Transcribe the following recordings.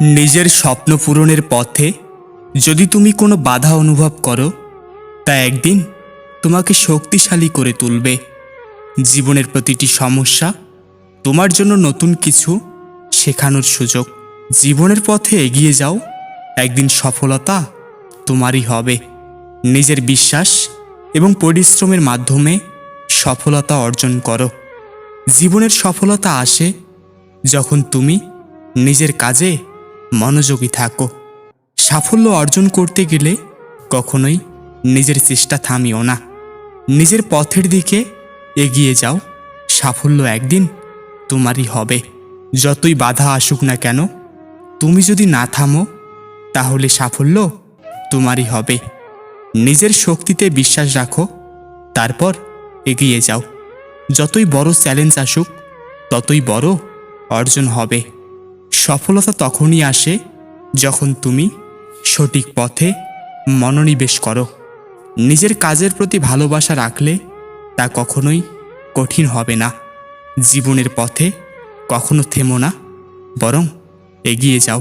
নিজের স্বপ্ন পূরণের পথে যদি তুমি কোনো বাধা অনুভব করো, তা একদিন তোমাকে শক্তিশালী করে তুলবে। জীবনের প্রতিটি সমস্যা তোমার জন্য নতুন কিছু শেখানোর সুযোগ। জীবনের পথে এগিয়ে যাও, একদিন সফলতা তোমারই হবে। নিজের বিশ্বাস এবং পরিশ্রমের মাধ্যমে সফলতা অর্জন করো। জীবনের সফলতা আসে যখন তুমি নিজের কাজে মনোযোগী থাকো। সাফল্য অর্জন করতে গেলে কখনোই নিজের চেষ্টা থামিও না। নিজের পথের দিকে এগিয়ে যাও। সাফল্য একদিন তোমারই হবে। যতই বাধা আসুক না কেন, তুমি যদি না থামো, তাহলে সাফল্য তোমারই হবে। নিজের শক্তিতে বিশ্বাস রাখো, তারপর এগিয়ে যাও। যতই বড় চ্যালেঞ্জ আসুক, ততই বড় অর্জন হবে। সফলতা তখনই আসে যখন তুমি সঠিক পথে মনোনিবেশ করো। নিজের কাজের প্রতি ভালোবাসা রাখলে তা কখনোই কঠিন হবে না। জীবনের পথে কখনো থেমো না, বরং এগিয়ে যাও।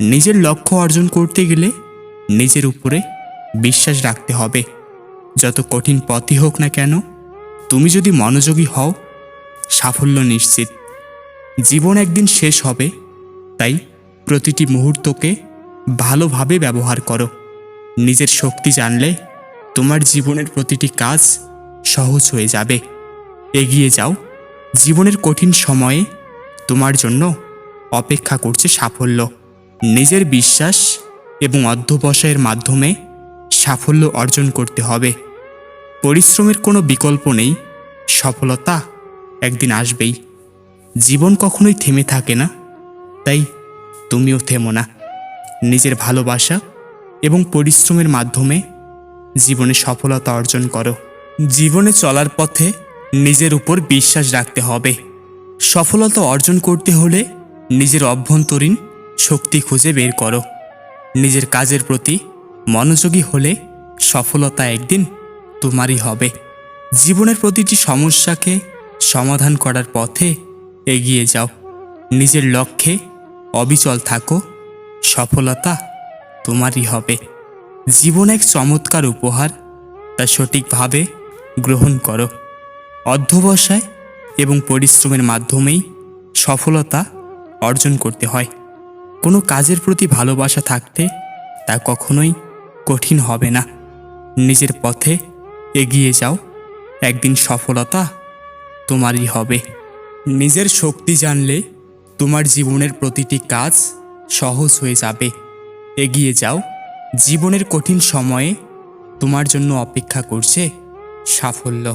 নিজের লক্ষ্য অর্জন করতে গেলে নিজের উপরে বিশ্বাস রাখতে হবে। যত কঠিন পথই হোক না কেন, তুমি যদি মনোযোগী হও, সাফল্য নিশ্চিত। জীবন একদিন শেষ হবে তাই প্রতিটি মুহূর্তকে ভালোভাবে ব্যবহার করো। নিজের শক্তি জানলে তোমার জীবনের প্রতিটি কাজ সহজ হয়ে যাবে। এগিয়ে যাও। জীবনের কঠিন সময়ে তোমার জন্য অপেক্ষা করছে সাফল্য। নিজের বিশ্বাস এবং অধ্যবসায়ের মাধ্যমে সাফল্য অর্জন করতে হবে। পরিশ্রমের কোনো বিকল্প নেই। সফলতা একদিন আসবেই। জীবন কখনোই থেমে থাকে না। তাই তুমিও থেমো না। নিজের ভালোবাসা এবং পরিশ্রমের মাধ্যমে জীবনে সফলতা অর্জন করো। জীবনে চলার পথে নিজের উপর বিশ্বাস রাখতে হবে। সফলতা অর্জন করতে হলে নিজের অভ্যন্তরীণ শক্তি খুঁজে বের করো। নিজের কাজের প্রতি মনোযোগী হলে সফলতা একদিন তোমারই হবে। জীবনের প্রতিটি সমস্যাকে সমাধান করার পথে এগিয়ে যাও। নিজের লক্ষ্যে অবিচল থাকো, সফলতা তোমারই হবে। জীবন এক চমৎকার উপহার, তা সঠিকভাবে গ্রহণ করো। অধ্যবসায় এবং পরিশ্রমের মাধ্যমেই সফলতা অর্জন করতে হয়। কোনো কাজের প্রতি ভালোবাসা থাকতে তা কখনোই কঠিন হবে না। নিজের পথে এগিয়ে যাও, একদিন সফলতা তোমারই হবে। নিজের শক্তি জানলে তোমার জীবনের প্রতিটি কাজ সহজ হয়ে যাবে। এগিয়ে যাও। জীবনের কঠিন সময়ে তোমার জন্য অপেক্ষা করছে সাফল্য।